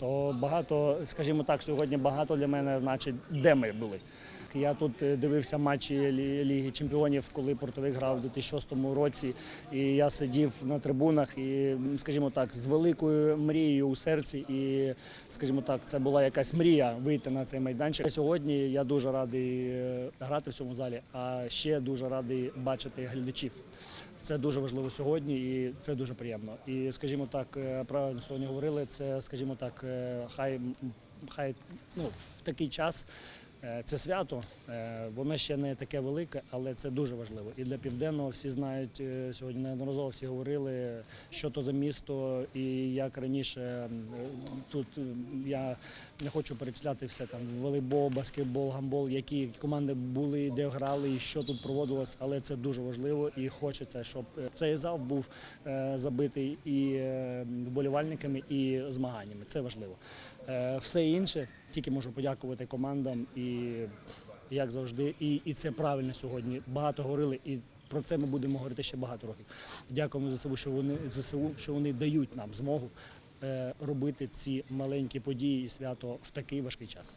то багато, скажімо так, сьогодні багато для мене значить, де ми були. Я тут е, дивився матчі Ліги Чемпіонів, коли портовик грав у 2006 році. І я сидів на трибунах і, скажімо так, з великою мрією у серці. І, скажімо так, це була якась мрія вийти на цей майданчик. Сьогодні я дуже радий е, грати в цьому залі, а ще дуже радий бачити глядачів. Це дуже важливо сьогодні, і це дуже приємно. І, скажімо так, е, правильно сьогодні говорили. Це, скажімо так, хай хай ну, в такий час. Е, Це свято, е, воно ще не таке велике, але це дуже важливо. І для південного всі знають е, сьогодні неодноразово всі говорили, що то за місто, і як раніше тут я не хочу перечисляти все там волейбол, баскетбол, гамбол, які команди були, де грали і що тут проводилось, але це дуже важливо і хочеться, щоб цей зал був забитий і вболівальниками, і змаганнями. Це важливо. Все інше тільки можу подякувати командам і як завжди, і, і це правильно сьогодні. Багато говорили і. Про це ми будемо говорити ще багато років. Дякуємо ЗСУ, що вони ЗСУ, що вони дають нам змогу е, робити ці маленькі події і свято в такий важкий час.